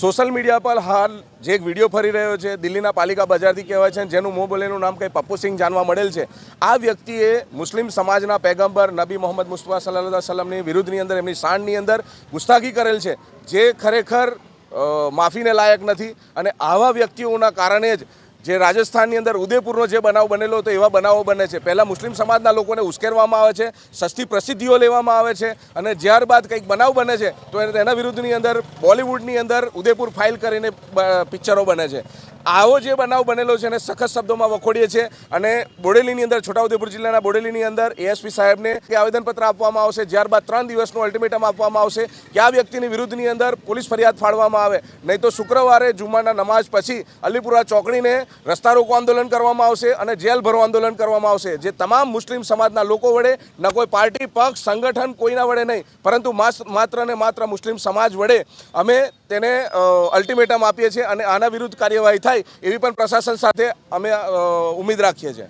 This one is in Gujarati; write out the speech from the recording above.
સોશિયલ મીડિયા પર હાલ જે એક વીડિયો ફરી રહ્યો છે, દિલ્હીના પાલિકા બજારથી કહેવાય છે, જેનું મોં બોલેનું નામ કંઈ પપ્પુ સિંહ જાણવા મળેલ છે. આ વ્યક્તિએ મુસ્લિમ સમાજના પેગમ્બર નબી મોહમ્મદ મુસ્તફા સલ્લા સલમની વિરુદ્ધની અંદર, એમની શાનની અંદર ગુસ્તાખી કરેલ છે, જે ખરેખર માફીને લાયક નથી. અને આવા વ્યક્તિઓના કારણે જ જે રાજસ્થાનની અંદર ઉદયપુરનો જે બનાવ બનેલો હતો, એવા બનાવો બને છે. પહેલાં મુસ્લિમ સમાજના લોકોને ઉશ્કેરવામાં આવે છે, સસ્તી પ્રસિદ્ધિઓ લેવામાં આવે છે અને ત્યારબાદ કંઈક બનાવ બને છે, તો એના વિરુદ્ધની અંદર, બોલિવૂડની અંદર ઉદયપુર ફાઇલ કરીને પિક્ચરો બને છે. આવો જે બનાવ બનેલો છે એને સખત શબ્દોમાં વખોડીએ છીએ અને બોડેલીની અંદર, છોટાઉદેપુર જિલ્લાના બોડેલીની અંદર એએસપી સાહેબને કે આવેદનપત્ર આપવામાં આવશે. ત્યારબાદ ત્રણ દિવસનું અલ્ટિમેટમ આપવામાં આવશે કે આ વ્યક્તિની વિરુદ્ધની અંદર પોલીસ ફરિયાદ ફાડવામાં આવે. નહીં તો શુક્રવારે જુમ્માના નમાઝ પછી અલીપુરા ચોકડીને રસ્તા રોકો આંદોલન કરવામાં આવશે અને જેલ ભરો આંદોલન કરવામાં આવશે. જે તમામ મુસ્લિમ સમાજના લોકો વડે, ન કોઈ પાર્ટી, પક્ષ, સંગઠન કોઈના વડે નહીં, પરંતુ માત્ર ને માત્ર મુસ્લિમ સમાજ વડે અમે તેને અલ્ટિમેટમ આપીએ છીએ અને આના વિરુદ્ધ કાર્યવાહી થાય. એવી પણ પ્રશાસન સાથે અમે ઉમેદ રાખીએ છીએ.